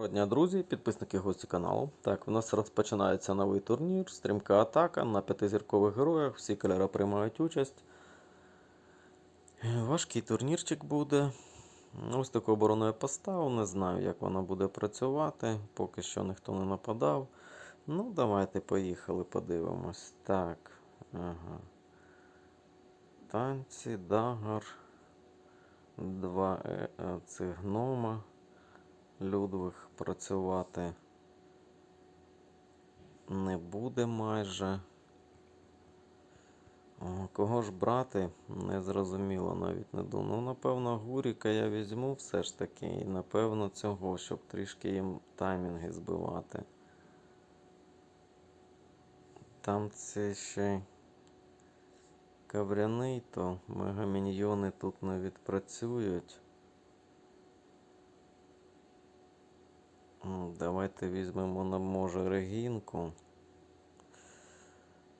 Доброго дня, друзі, підписники гості каналу. Так, у нас розпочинається новий турнір, стрімка атака на п'ятизіркових героях. Всі кольори приймають участь. Важкий турнірчик буде. Ось таку оборону я поставив. Не знаю, як вона буде працювати. Поки що ніхто не нападав. Ну, давайте поїхали, подивимось. Так. Ага. Танці, дагар. Два е, е, цих гнома. Людвиг працювати не буде майже. Кого ж брати, не зрозуміло навіть не думав. Ну, напевно, Гуріка я візьму все ж таки. І напевно цього, щоб трішки їм таймінги збивати. Там це ще кавряний, то мегаміньйони тут не відпрацюють. Давайте візьмемо на може регінку.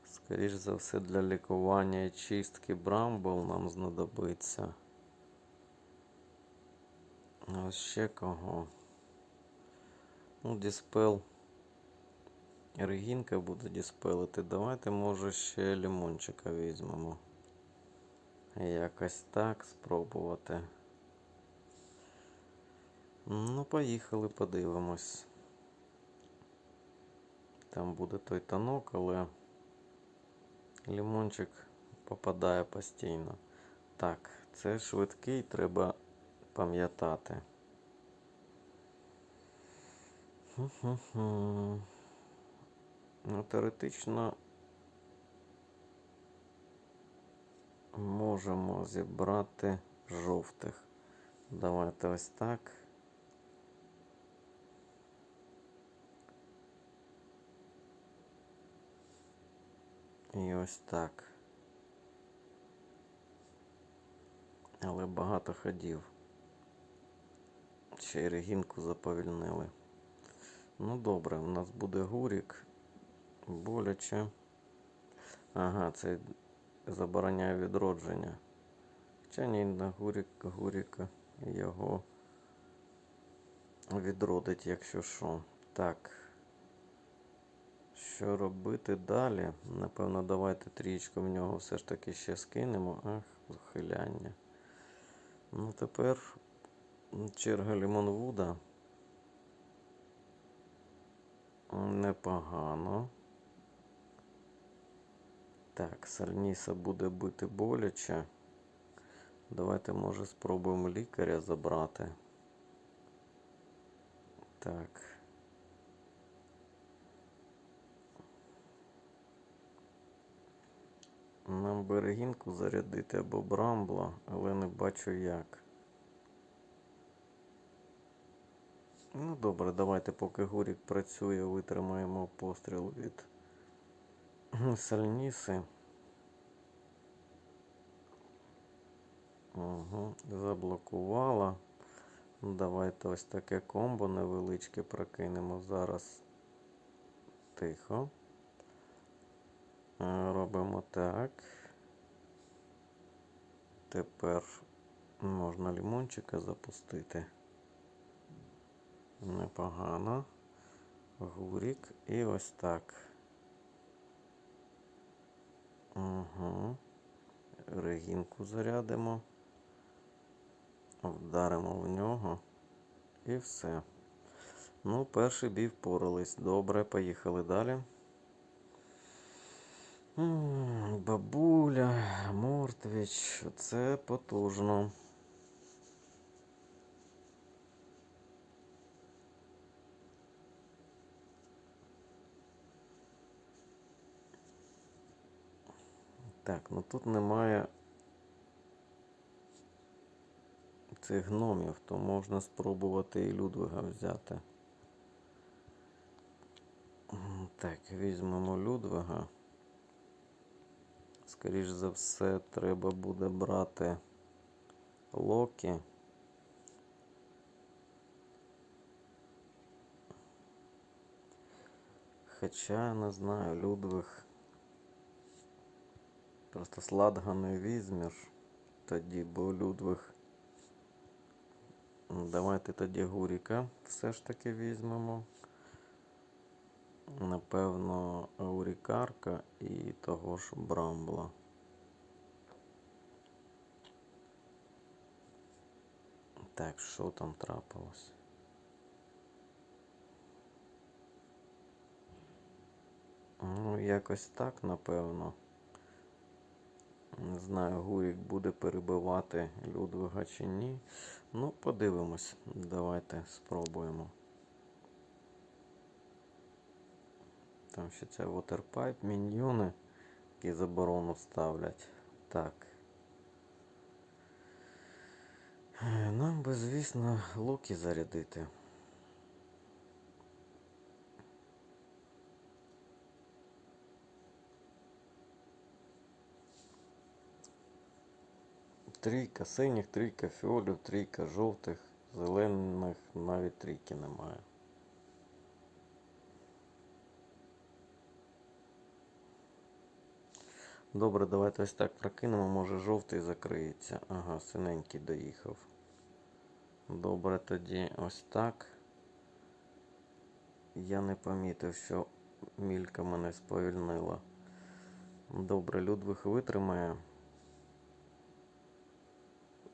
Скоріш за все для лікування і чистки брамбл нам знадобиться. А ще кого. Ну, Діспел. Регінка буде діспелити. Давайте, може, ще лимончика візьмемо. Якось так спробувати. Ну, поїхали, подивимось. Там буде той танок, але лимончик попадає постійно. Так, це швидкий, треба пам'ятати. Ну, теоретично можемо зібрати жовтих. Давайте ось так. І ось так. Але багато ходів. Ще й регінку заповільнили. Ну добре, у нас буде гурік. Боляче. Ага, це забороняє відродження. Хоча ні, на гурік, гуріка його відродить, якщо що. Так. Що робити далі? Напевно, давайте трієчку в нього все ж таки ще скинемо. Ах, захиляння. Ну, тепер черга Лімонвуда. Непогано. Так, Сальніса буде бити боляче. Давайте, може, спробуємо лікаря забрати. Так. Нам берегінку зарядити або брамбла, але не бачу як. Ну добре, давайте поки Гурік працює, витримаємо постріл від Сальніси. Угу, заблокувала. Давайте ось таке комбо невеличке прокинемо зараз. Тихо. Е, Робимо так. Тепер можна лімончика запустити. Непогано. Гурік і ось так. Угу. Регінку зарядимо. Вдаримо в нього. І все. Ну, перший бій впорались. Добре, поїхали далі. Бабуля, Мортвіч, це потужно. Так, ну тут немає цих гномів, то можна спробувати і Людвига взяти. Так, візьмемо Людвига. Скоріш за все, треба буде брати Локі. Хоча не знаю, Людвиг. Просто Сладга не візьмеш тоді, бо Людвиг Давайте тоді Гуріка все ж таки візьмемо. Напевно, Аурікарка і того ж Брамбла. Так, що там трапилось? Ну, якось так, напевно. Не знаю, Гурік буде перебивати Людвига чи ні. Ну, подивимось. Давайте спробуємо. Там ще це Waterpipe, міньйони, які заборону ставлять. Так. Нам би, звісно, луки зарядити. Трійка синіх, трійка фіолів, трійка жовтих, зелених навіть трійки немає. Добре, давайте ось так прокинемо, може жовтий закриється. Ага, синенький доїхав. Добре, тоді ось так. Я не помітив, що мілька мене сповільнила. Добре, Людвиг витримає.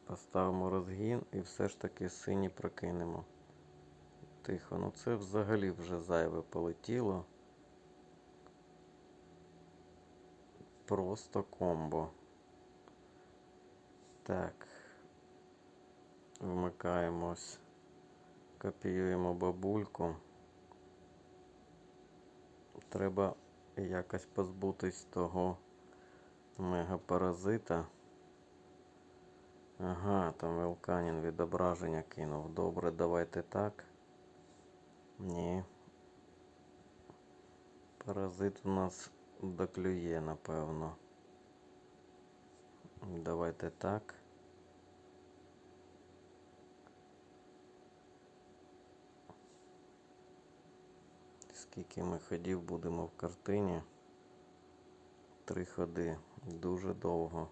Поставимо розгін і все ж таки сині прокинемо. Тихо, ну це взагалі вже зайве полетіло. Просто комбо. Так. Вмикаємось. Копіюємо бабульку. Треба якось позбутись того мегапаразита. Ага, там Велканін відображення кинув. Добре, давайте так. Ні. Паразит у нас доклює, напевно. Давайте так. Скільки ми ходів будемо в картині? Три ходи. Дуже довго.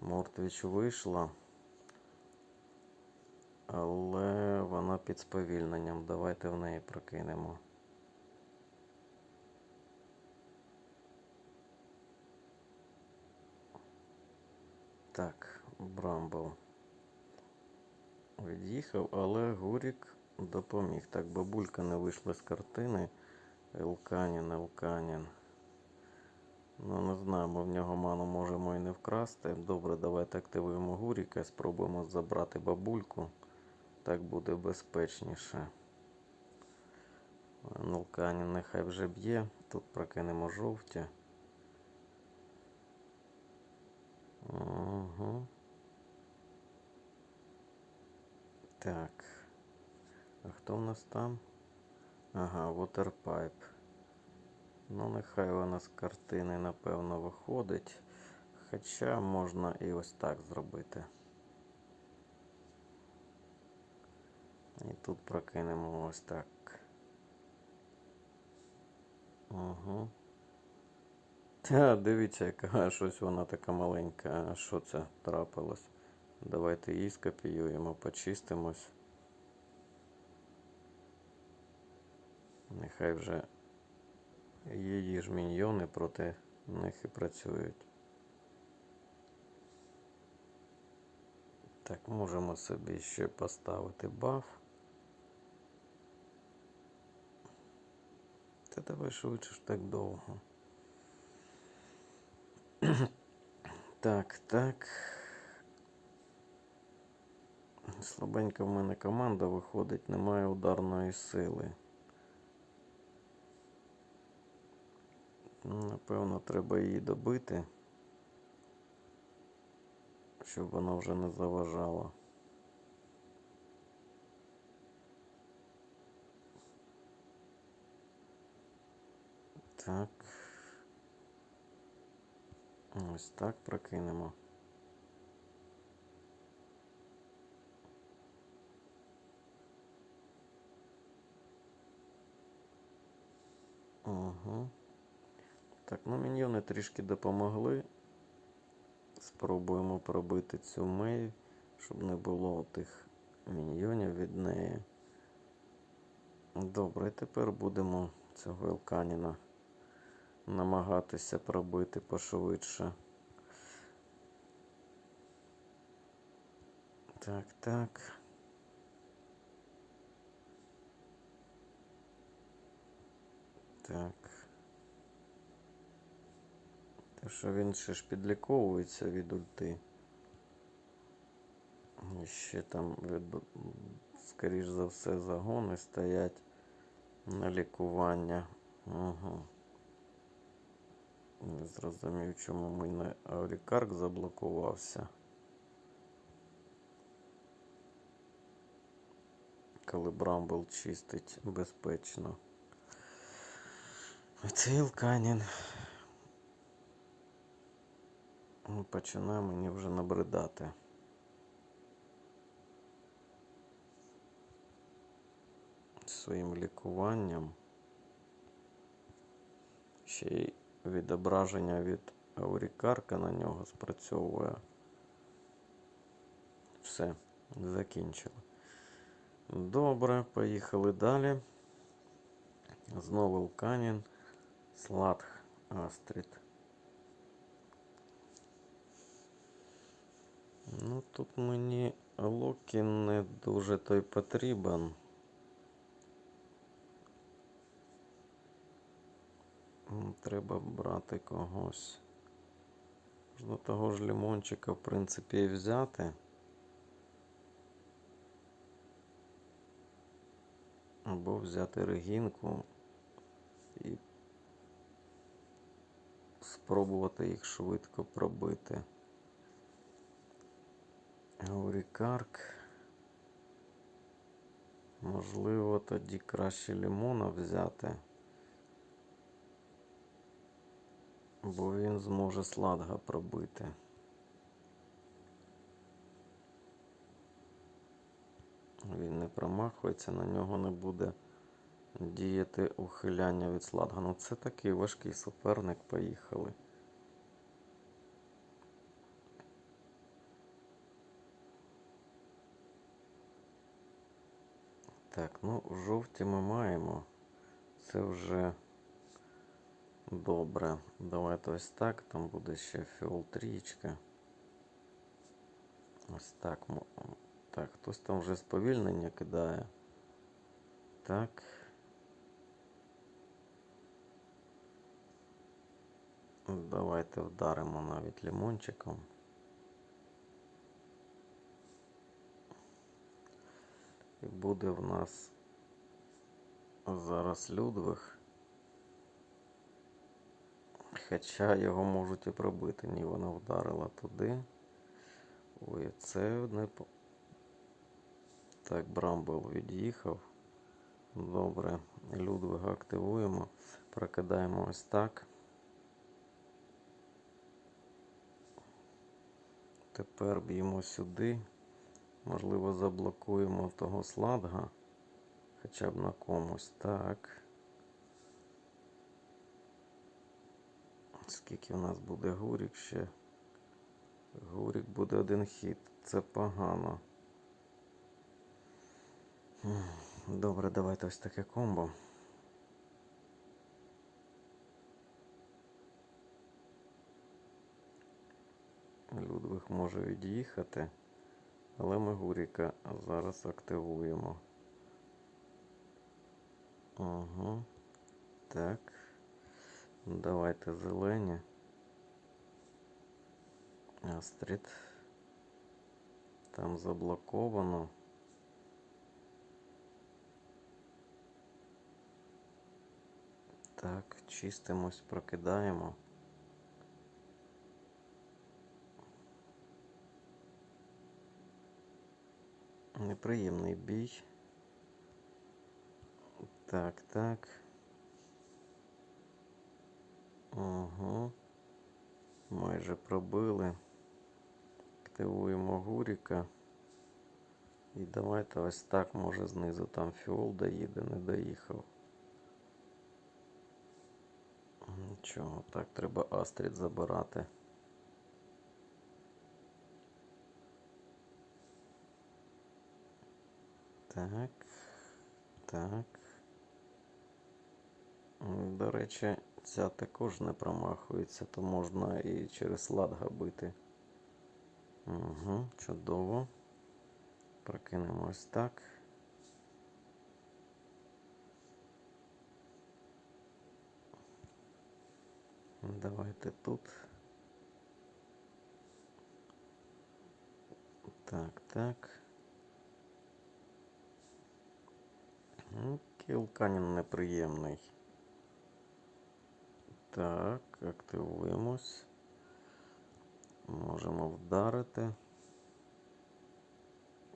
Мортвіч вийшла. Але вона під сповільненням. Давайте в неї прокинемо. Так, Брамбл. Від'їхав, але Гурік допоміг. Так, бабулька не вийшла з картини. Елканін, Елканін. Ну, не знаю, ми в нього ману можемо і не вкрасти. Добре, давайте активуємо Гуріка, спробуємо забрати бабульку. Так буде безпечніше. Нулканін нехай вже б'є. Тут прокинемо жовті. Угу. Так. А хто в нас там? Ага, Waterpipe. Ну, нехай вона з картини, напевно, виходить. Хоча можна і ось так зробити. І тут прокинемо ось так. Угу. Та, дивіться, яка щось вона така маленька. А що це трапилось? Давайте її скопіюємо, почистимось. Нехай вже її ж міньйони проти них і працюють. Так, можемо собі ще поставити баф. Та давай швидше ж так довго. Так, так. Слабенька в мене команда виходить, немає ударної сили. Напевно, треба її добити, щоб вона вже не заважала. Так. Ось так прокинемо. Угу. Так, ну міньйони трішки допомогли. Спробуємо пробити цю мей, щоб не було тих міньйонів від неї. Добре, тепер будемо цього Елканіна намагатися пробити пошвидше. Так, так. Так. Те, що він ще ж підліковується від ульти. І ще там, скоріш за все, загони стоять на лікування. Угу. Не зрозумів, чому мене Аурікарк заблокувався. Коли Брамбл чистить безпечно. Цей Ілканін ну, починає мені вже набридати. Своїм лікуванням. Ще й відображення від аурікарка на нього спрацьовує. Все, закінчили. Добре, поїхали далі. Знову Лканін, Сладх, Астрід. Ну, тут мені Локі не дуже той потрібен. Треба брати когось. Можна того ж лимончика, в принципі, і взяти. Або взяти регінку і спробувати їх швидко пробити. Аурікарк. Можливо, тоді краще лимона взяти. Бо він зможе сладга пробити. Він не промахується, на нього не буде діяти ухиляння від сладга. Ну це такий важкий суперник, поїхали. Так, ну жовті ми маємо. Це вже добре. Давайте ось так. Там буде ще фіол трієчка. Ось так. Так, хтось там вже сповільнення кидає. Так. Давайте вдаримо навіть лимончиком. І буде в нас зараз Людвиг. Хоча його можуть і пробити. Ні, вона вдарила туди. Ой, це не Так, Брамбл від'їхав. Добре. Людвига активуємо. Прокидаємо ось так. Тепер б'ємо сюди. Можливо, заблокуємо того сладга. Хоча б на комусь. Так. Скільки в нас буде гурік ще? Гурік буде один хід. Це погано. Добре, давайте ось таке комбо. Людвиг може від'їхати, але ми Гуріка зараз активуємо. Угу. Так. Давайте зелені. Астрід. Там заблоковано. Так, чистимось, прокидаємо. Неприємний бій. Так, так. Угу. Майже пробили. Активуємо Гуріка. І давайте ось так, може знизу там фіол доїде, не доїхав. Нічого, так, треба Астрід забирати. Так. Так. До речі, ця також не промахується, то можна і через лад габити. Угу, чудово. Прокинемо ось так. Давайте тут. Так, так. Ну, Кілканін неприємний. Так, активуємось. Можемо вдарити.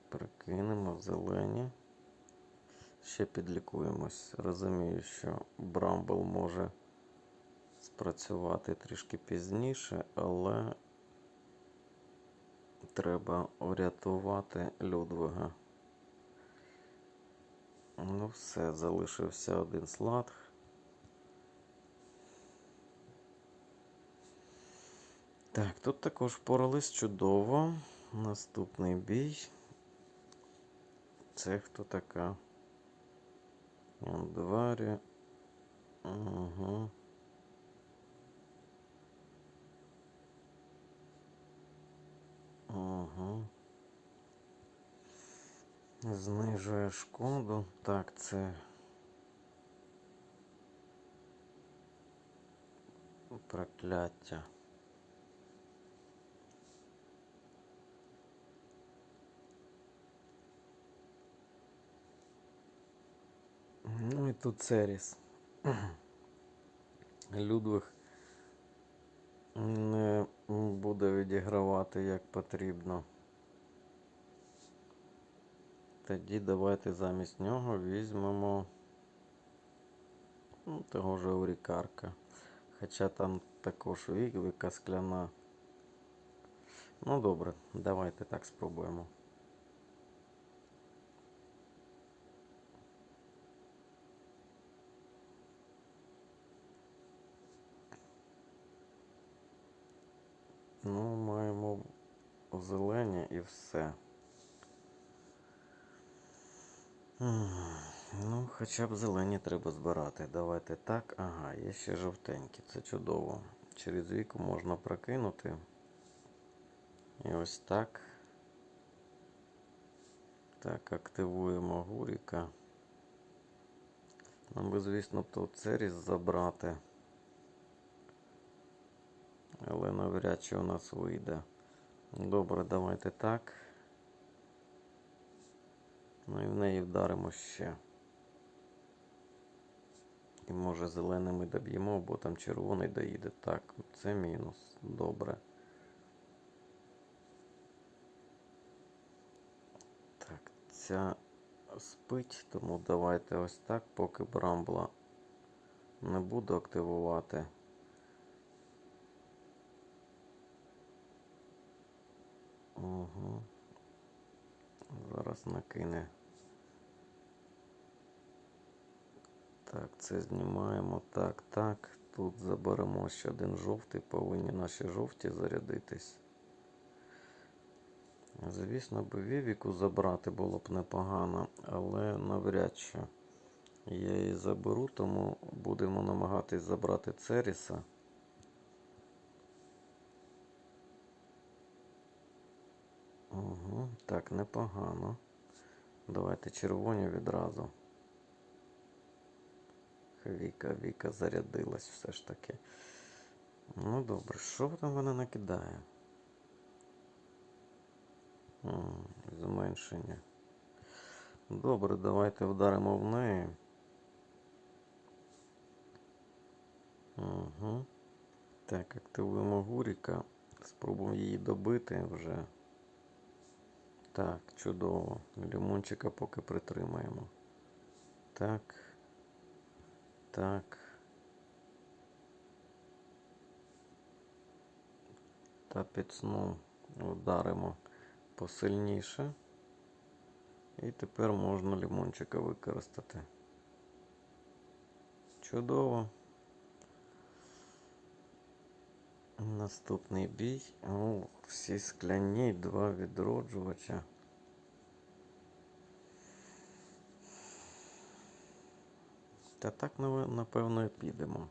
Прикинемо зелені. Ще підлікуємось. Розумію, що Брамбл може спрацювати трішки пізніше, але треба врятувати Людвига. Ну все, залишився один слад. Так, тут також впорались чудово. Наступний бій. Це хто така? Андварі. Угу. Угу. Знижує шкоду. Так, це. Прокляття. Ну і тут Церіс. Людвиг не буде відігравати як потрібно. Тоді давайте замість нього візьмемо ну, того ж Урікарка. Хоча там також віка скляна. Ну добре, давайте так спробуємо. Ну, маємо зелені і все. Ну, хоча б зелені треба збирати. Давайте так. Ага, є ще жовтенькі, це чудово. Через віку можна прокинути. І ось так. Так, активуємо гуріка. Нам би, звісно, тут Церіс забрати. Але навряд чи у нас вийде. Добре, давайте так. Ну і в неї вдаримо ще. І може зеленими доб'ємо, бо там червоний доїде. Так, це мінус. Добре. Так, ця спить, тому давайте ось так, поки Брамбла не буду активувати. Угу. Зараз накине. Так, це знімаємо. Так, так. Тут заберемо ще один жовтий, повинні наші жовті зарядитись. Звісно, би Вівіку забрати було б непогано, але навряд чи я її заберу, тому будемо намагатись забрати Церіса. Так, непогано. Давайте червоні відразу. Віка, Віка зарядилась все ж таки. Ну добре, що там вона накидає? М, Зменшення. Добре, давайте вдаримо в неї. Угу. Так, активуємо Гуріка. Спробуємо її добити вже. Так, чудово. Лімончика поки притримаємо. Так. Так. Та під сном вдаримо посильніше. І тепер можна лімончика використати. Чудово. Наступний бій. О, всі скляні, два відроджувача. Та так, напевно, і підемо.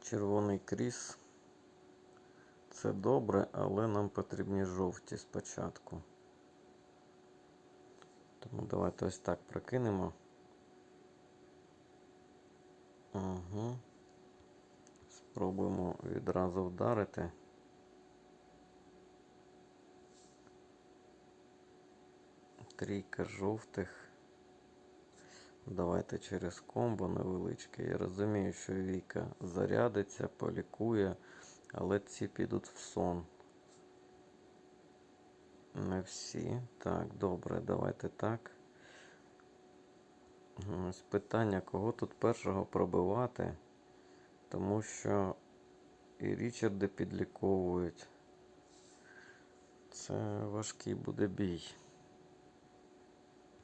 Червоний кріс. Це добре, але нам потрібні жовті спочатку. Тому давайте ось так прокинемо. Угу. Спробуємо відразу вдарити. Трійка жовтих. Давайте через комбо невеличке. Я розумію, що Віка зарядиться, полікує, але ці підуть в сон. Не всі. Так, добре, давайте так. Ось питання, кого тут першого пробивати, тому що і Річарди підліковують. Це важкий буде бій.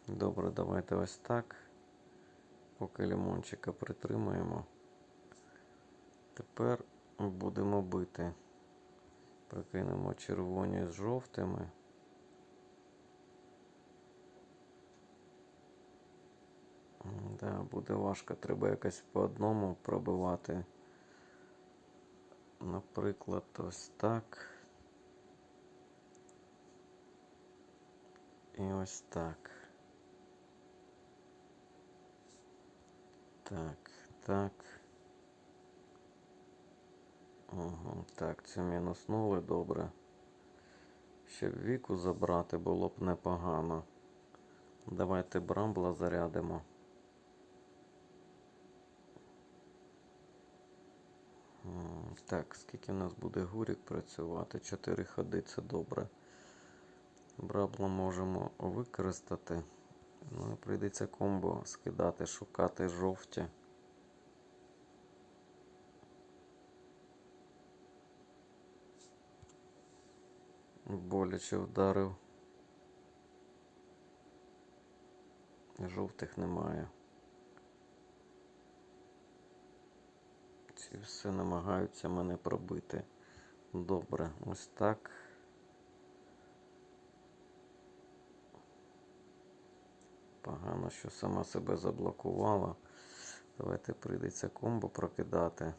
Добре, давайте ось так. Поки лимончика притримаємо. Тепер будемо бити. Прикинемо червоні з жовтими. Да, буде важко. Треба якось по одному пробивати. Наприклад, ось так. І ось так. Так, так. Угу, так, цю мінуснули добре. Щоб віку забрати було б непогано. Давайте брамбла зарядимо. Так, скільки в нас буде гурік працювати? Чотири ходи це добре. Брамбла можемо використати. Ну прийдеться комбо скидати, шукати жовті. Боляче вдарив. Жовтих немає. Ці все намагаються мене пробити. Добре, ось так. Погано, що сама себе заблокувала. Давайте прийдеться комбо прокидати.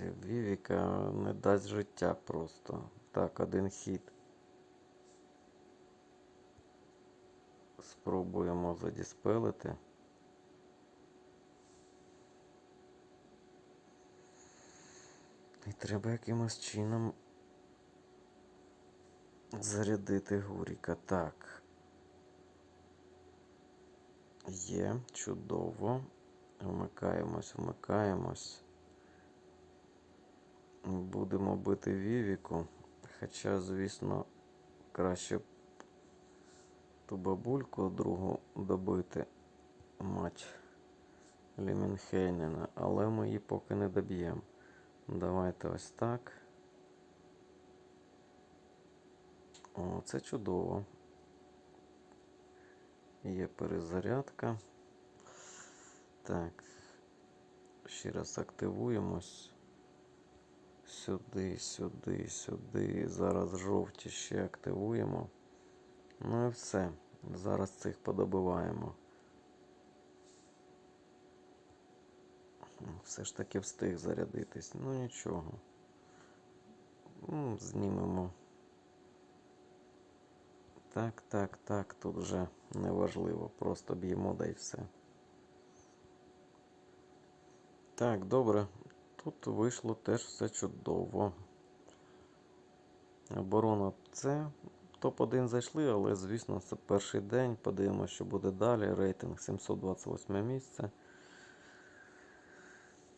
Вівіка не дасть життя просто. Так, один хід. Спробуємо задіспелити. І треба якимось чином зарядити Гуріка. Так. Є, чудово. Вмикаємось, вмикаємось. Будемо бити Вівіку. Хоча, звісно, краще б ту бабульку другу добити мать Лімінхейнена, але ми її поки не доб'ємо. Давайте ось так. О, це чудово. Є перезарядка. Так. Ще раз активуємось. Сюди, сюди, сюди. Зараз жовті ще активуємо. Ну і все. Зараз цих подобиваємо. Все ж таки встиг зарядитись. Ну нічого. М, Знімемо. Так, так, так. Тут вже неважливо. Просто б'ємо да все. Так, добре. Тут вийшло теж все чудово. Оборона це. Топ-1 зайшли, але, звісно, це перший день. Подивимося, що буде далі. Рейтинг 728 місце.